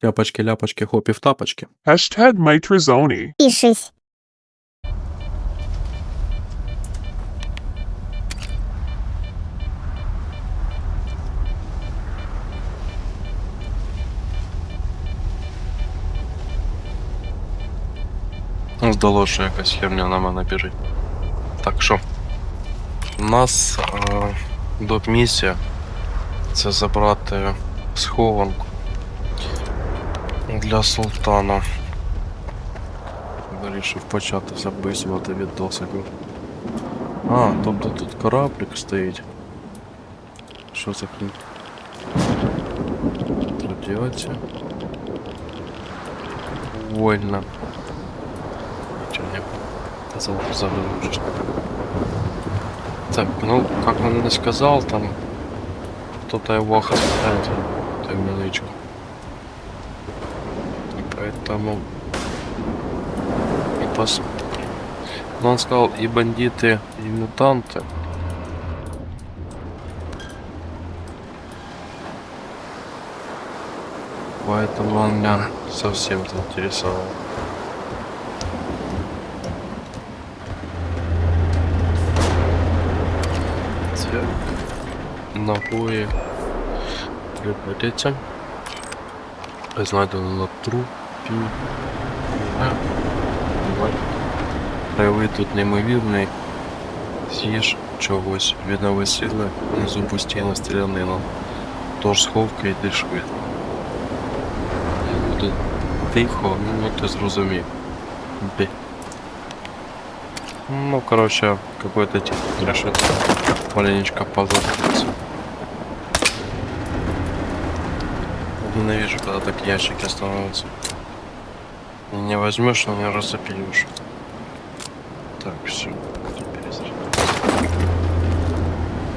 Тяпочки, ляпочки, хопі в тапочки. Hashtag Maitrizoni. Пишись. Здалося, що якась херня на мене біжить. Так що. У нас е, доп-місія це забрати схованку для султана. Вирішив почати записувати відосики. А, тобто тут кораблик стоїть. Що за хрінь? Радіація. Вольно. Ничего не сказал, загрузишь. Так, ну, как он и сказал, там кто-то его охраняет, эту мелычку. И поэтому... И пос... Но он сказал и бандиты, и мутанты. Поэтому он меня совсем заинтересовал. Так. Набої припадеться. Знайдено на трупі. Е, давай. Краєвид тут неймовірний. З'їж чогось, віднови сили, внизу постійно стрілянина. Тож сховка йди швидко. Тихо, ну ти зрозумів. Бі. Ну, короче, какой-то тип решит маленечко позаботиться. Ненавижу, когда так ящики становятся. Не возьмешь, но не разопилишь. Так, все.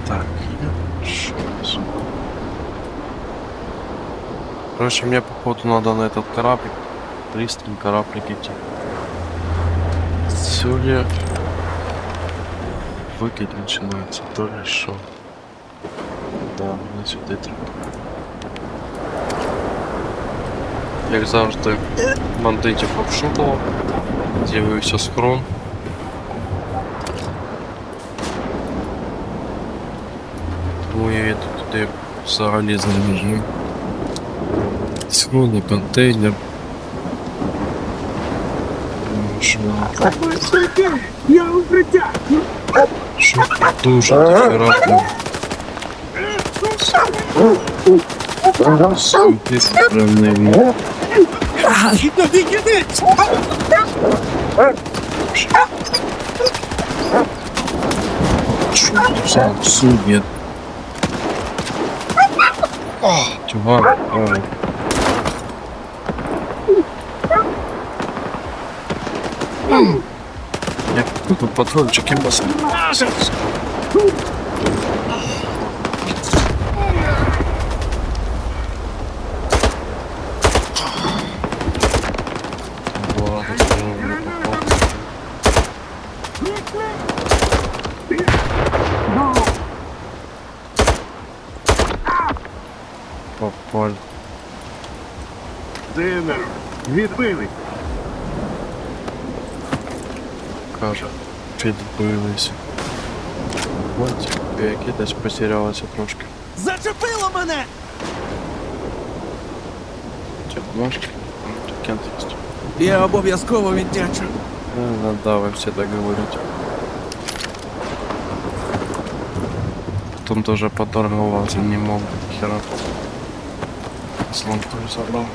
Так, что? Короче, мне походу надо на этот кораблик. Пристань кораблик идти. Все ли викид починається, то ли що. Да, мені сюди треба. Як завжди, бандитів обшукував. З'явився схрон. Тому я йду туди взагалі залежу. Схрон і контейнер. Ну, Що? Я укриття! Що дуже дефіратно. Ти справний. Тобі кінець! Що тут за судня? Чувак, ой. Як тут патрончики баси. Попаль. Динер, відбили. каже, підбилися. Ось, які десь потерялися трошки. Зачепило мене! Тягнашки, кент есть. Я обов'язково віддячу. Ну, да, вы все так говорите. Потом тоже поторговался не мог, хера. Слон тоже забрал.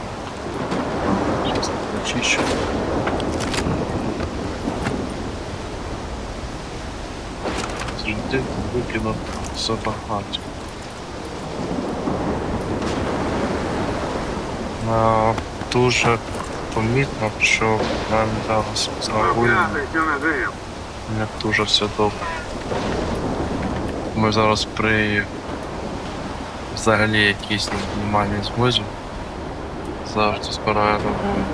Сейчас почищу. Жди, викину забагать. А, дуже помітно, що нам зараз зрахуємо. Не дуже все добре. Ми зараз при взагалі якійсь нормальній змозі завжди збираємо вогонь.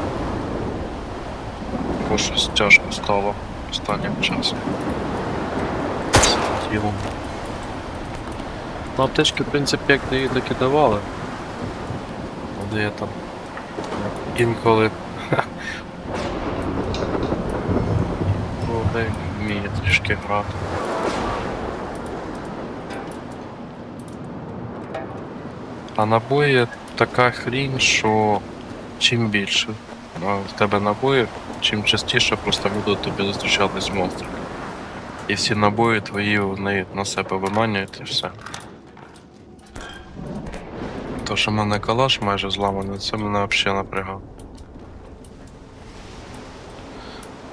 Бо щось тяжко стало останнім часом. Тілом. Ну, аптечки, в принципі, як не так і давали. Але я там Інколи. Коли вміє трішки грати. А набої така хрінь, що чим більше в тебе набоїв, чим частіше просто будуть тобі зустрічатись монстри. І всі набої твої вони на себе виманюють і все. То, що в мене калаш майже зламаний, це мене взагалі напрягало.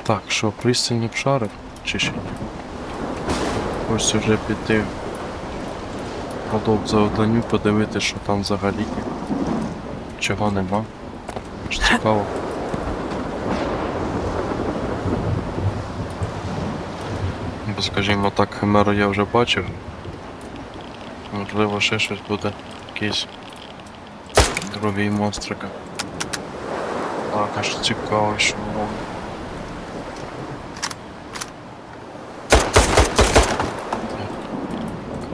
Так, що, пристальні пшари? Чи ще? Ось уже піти. Голов за однаню подивитися, що там взагалі. Чого нема. Ж цікаво. Бо, скажімо так, химеру я вже бачив. Можливо, ще щось буде. Якийсь другий монстрик. Так, аж цікаво, що воно.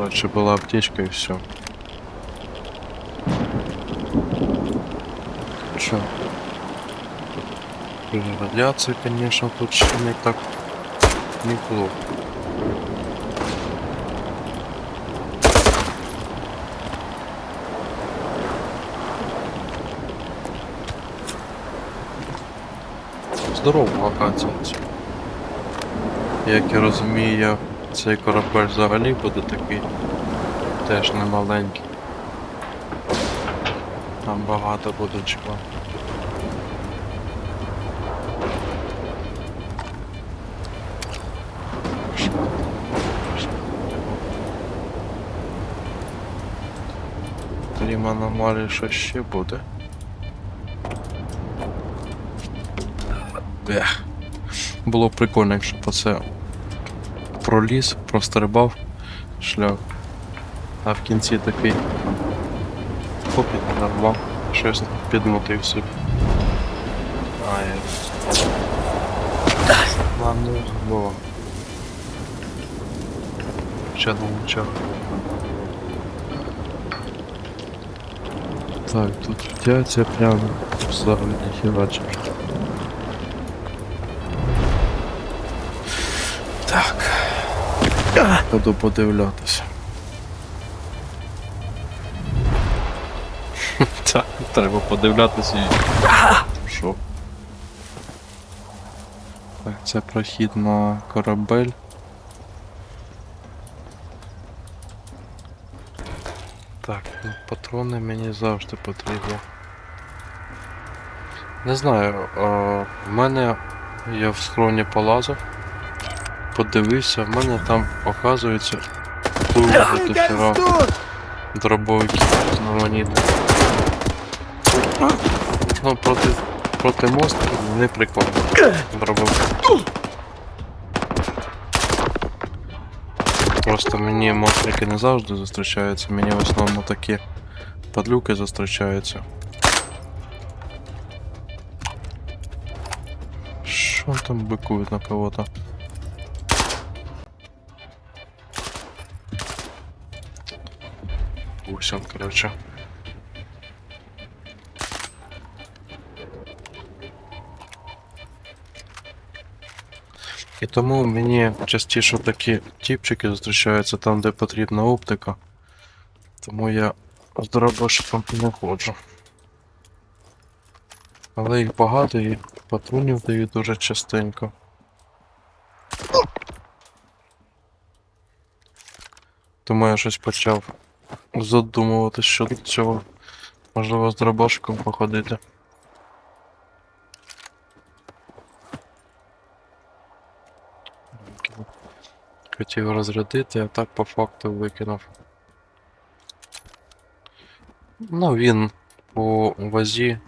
Короче, была аптечка и все. Чё? Радиация, конечно, тут не так неплохо. Здорово, локація. ця. Як я розумію, я цей корабель взагалі буде такий теж не маленький. Там багато буде чого. Крім аномалії, що ще буде. Ех. Було б прикольно, якщо б це проліз, прострибав шлях. А в кінці такий хопіт нарвав, щось підмотив собі. А, я... Ладно, було. Ще думав. Так, тут радіація прямо взагалі херачить. Буду подивлятися. Так, треба подивлятися і. Що? Так, це прохід на корабель. Так, ну патрони мені завжди потрібні. Не знаю, а, в мене я в схроні полазив, подивився, в мене там оказується дуже дохера дробовиків знаменитих. Ну, проти, проти монстрів не прикольно. Дробовики. Просто мені монстрики не завжди зустрічаються, мені в основному такі падлюки зустрічаються. Що там бикують на кого-то? Гусен, короче. І тому мені частіше такі тіпчики зустрічаються там, де потрібна оптика. Тому я з дробашиком не ходжу. Але їх багато і патрунів дають дуже частенько. Тому я щось почав задумувати щодо цього. Можливо, з дробашиком походити. Хотів розрядити, а так по факту викинув. Ну, він по вазі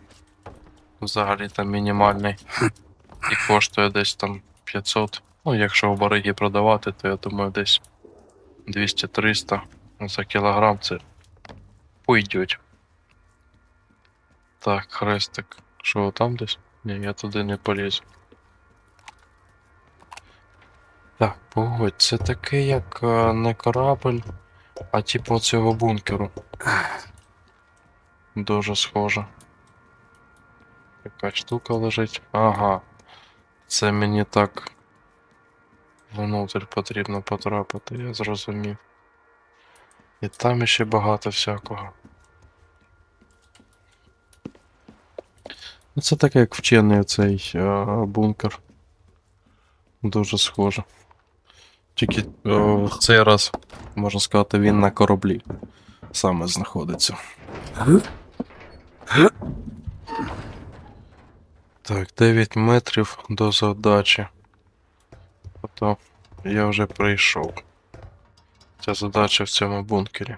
взагалі там мінімальний. І коштує десь там 500. Ну, якщо в баригі продавати, то я думаю десь 200-300 за кілограм це пойдеть. Так, хрестик. Що там десь? Ні, я туди не полізу. Так, погодь, це таке як е, не корабль, а типу цього бункеру. Дуже схоже. Яка штука лежить. Ага. Це мені так. Внутрь потрібно потрапити, я зрозумів. І там ще багато всякого. Ну, Це таке, як вчений цей е, бункер. Дуже схоже. Тільки е, в цей раз, можна сказати, він на кораблі саме знаходиться. Так, 9 метрів до задачі. Тобто я вже прийшов. Ця задача в цьому бункері.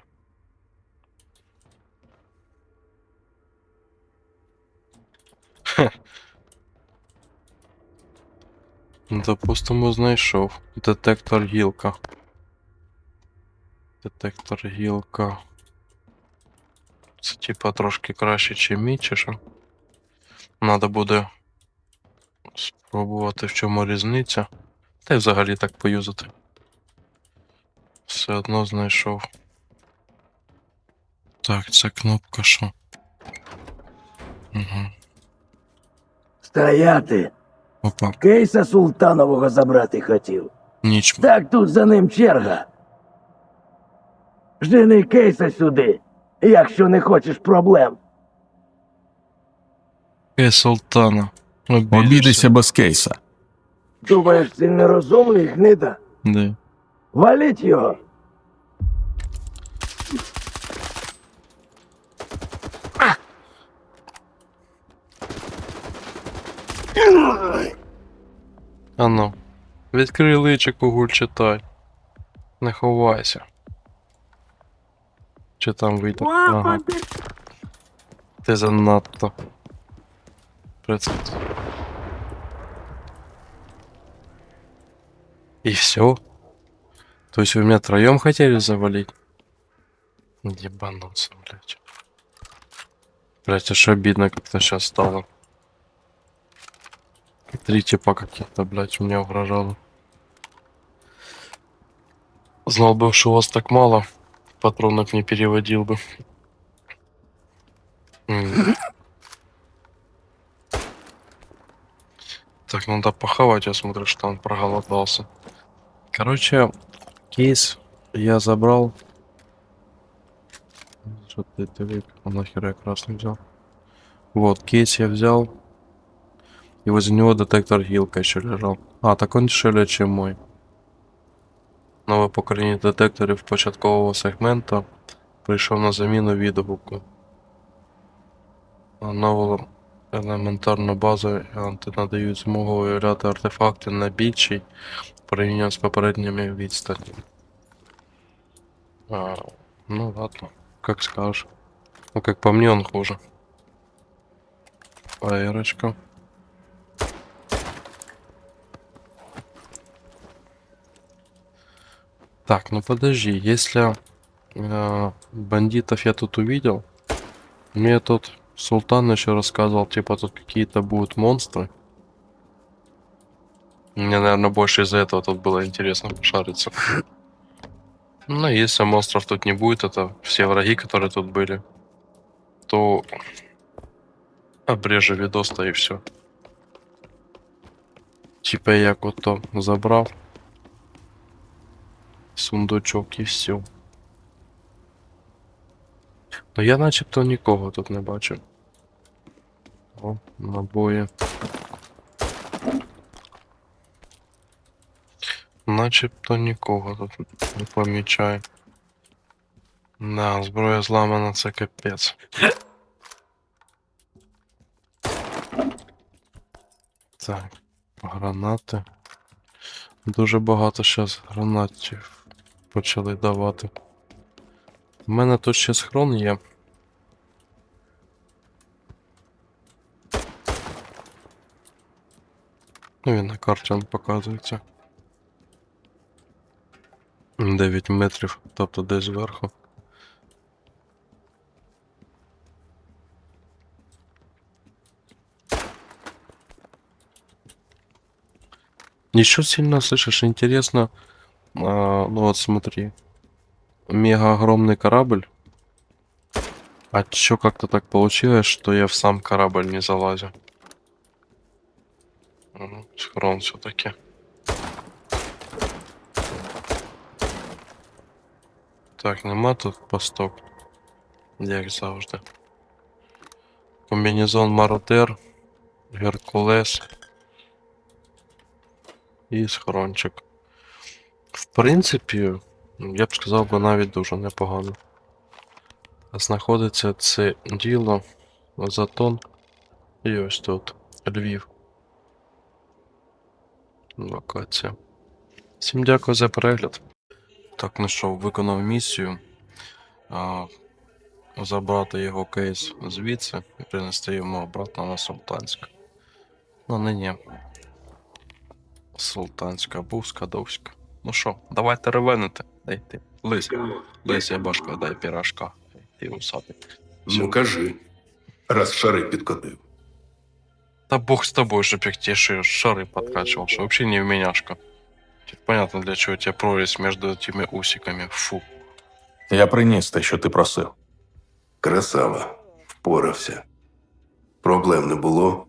Допустимо, знайшов. Детектор гілка. Детектор гілка. Це типа трошки краще, чи мій, чи? Надо буде спробувати в чому різниця. Та й взагалі так поюзати. Все одно знайшов. Так, це кнопка що? Угу. Стояти! Опа, Кейса Султанового забрати хотів. ніч. Так тут за ним черга. Жени кейса сюди, якщо не хочеш проблем. Ей, Султана. Обійдися без кейса. Думаєш, це нерозумний гнида? Де? Валіть його! Ану. Відкрий личико, гуль читай. Не ховайся. Чи там вийде? Ага. Ти занадто. Прицеп. И все? То есть вы меня троем хотели завалить? Ебануться, блядь. Блять, аж обидно как-то сейчас стало. Три типа каких-то, блядь, мне угрожало. Знал бы, что у вас так мало, патронов не переводил бы. Так, надо похавать, я смотрю, что он проголодался. Короче, кейс я забрал. Что ты, ты вик? А нахер я красный взял? Вот, кейс я взял. И возле него детектор гилка еще лежал. А, так он дешевле, чем мой. Нове покоління детекторів початкового сегмента прийшов на заміну відгуку. А Нову елементарну базу елементи надають змогу виявляти артефакти на більшій порівняно з попередніми відстані. А, ну ладно, Как скажешь. Ну как по мне он хуже. Фаерочка. Так, ну подожди, если э, бандитов я тут увидел, мне тут Султан еще рассказывал, типа тут какие-то будут монстры. Мне, наверное, больше из-за этого тут было интересно пошариться. Ну, если монстров тут не будет, это все враги, которые тут были, то обрежу видос, то и все. Типа я то забрал сундучок і все. Ну я начебто нікого тут не бачив. О, набої. Начебто нікого тут не помічаю. Да, зброя зламана, це капець. Так, гранати. Дуже багато зараз гранатів почали давати. У мене тут ще схрон є. Ну він на карті он показується. 9 метрів, тобто десь зверху. Еще сильно слышишь, интересно. а, ну вот смотри. Мега огромный корабль. А чё как-то так получилось, что я в сам корабль не залазю? Угу, схорон все-таки. Так, нема тут посток. Як завжди. Комбінезон Мародер, Геркулес і схорончик. В принципі, я б сказав би навіть дуже непогано. Знаходиться це діло Затон і ось тут Львів. Локація. Всім дякую за перегляд. Так, ну що, виконав місію. А, забрати його кейс звідси і принести йому обратно на Султанськ. Ну, не ні. Султанська, був Скадовська. Ну що, давайте ревенити. Дай ти. Лись, лись, я башка, дай пірашка. Ти усатий. Ну кажи, раз шари підкотив. Да бог с тобой, чтоб я тебе ши- шары подкачивал, вообще не в меняшка. Теперь понятно, для чего у тебя прорезь между этими усиками. Фу. Я приніс те, що ти просив. Красава, впорався. Проблем не було.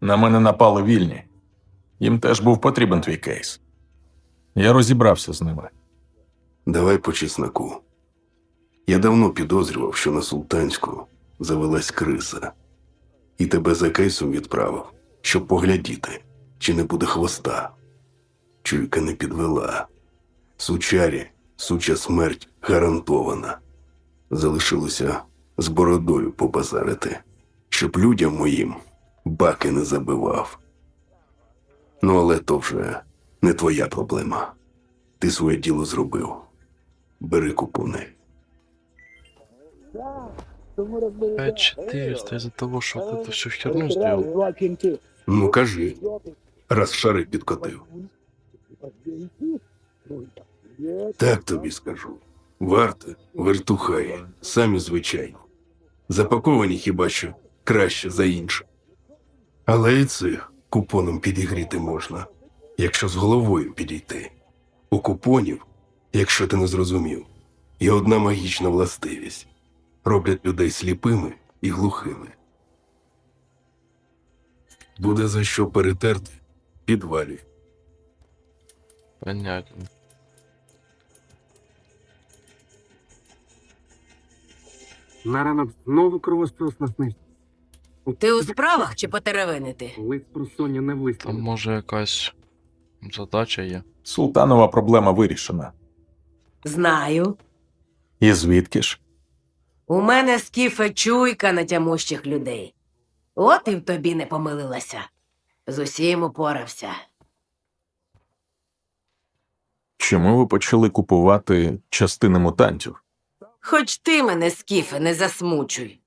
На мене напали вільні. Їм теж був потрібен твій кейс. Я розібрався з ними. Давай по чесноку. Я давно підозрював, що на султанську завелась криса, і тебе за кейсом відправив, щоб поглядіти, чи не буде хвоста. Чуйка не підвела. Сучарі, суча смерть гарантована. Залишилося з бородою побазарити, щоб людям моїм баки не забивав. Ну, але то вже не твоя проблема. Ти своє діло зробив. Бери купони. 5400 из-за того, вот эту всю херню сделал. Ну кажи, раз шари підкотив. Так тобі скажу. Варта, вертухає, самі звичайно. Запаковані хіба що краще за інше. Але і цих купоном підігріти можна, якщо з головою підійти. У купонів, якщо ти не зрозумів, є одна магічна властивість роблять людей сліпими і глухими. Буде за що перетерти, підвалюй. Понятно. На ранок знову кровоспросна смерть. Ти у справах чи потеревенити? Лист про Соню не Там вистрілив. може якась задача є. Султанова проблема вирішена. Знаю. І звідки ж? У мене скіфе чуйка на тямущих людей. От і в тобі не помилилася. З усім упорався. Чому ви почали купувати частини мутантів? Хоч ти мене, скіфе, не засмучуй.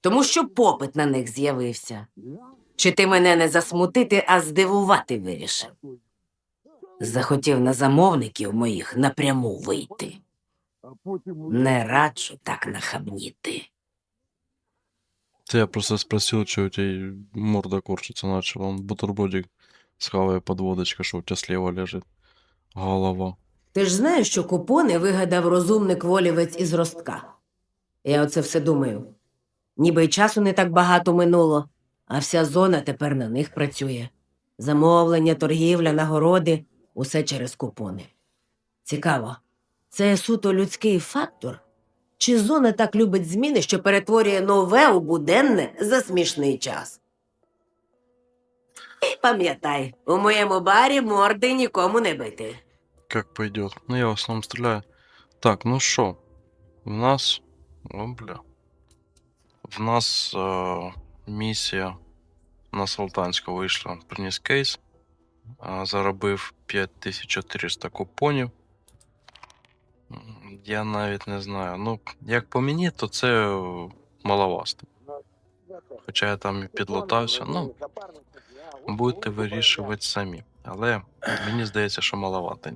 Тому що попит на них з'явився. Чи ти мене не засмутити, а здивувати вирішив? Захотів на замовників моїх напряму вийти. Не раджу так нахабніти. Ты я просто спросил, что у тебя морда корчится начал. Он бутербродик с хавой под водочкой, что у тебя слева лежит. Голова. Ти ж знаєш, що купони вигадав розумник волівець із ростка. Я оце все думаю. Ніби й часу не так багато минуло, а вся зона тепер на них працює. Замовлення, торгівля, нагороди усе через купони. Цікаво, це суто людський фактор? Чи зона так любить зміни, що перетворює нове у буденне за смішний час? Пам'ятай, у моєму барі морди нікому не бити. Как пойдет. Ну, я в основном стреляю. Так, ну что? У нас... О, бля. В нас э, миссия на Салтанську вийшла. Приніс кейс. А, заробив 5400 купонів. Я навіть не знаю. Ну, як по мені, то це е, маловасто. Хоча я там і підлутався. Ну, будете вирішувати самі. Але мені здається, що маловато.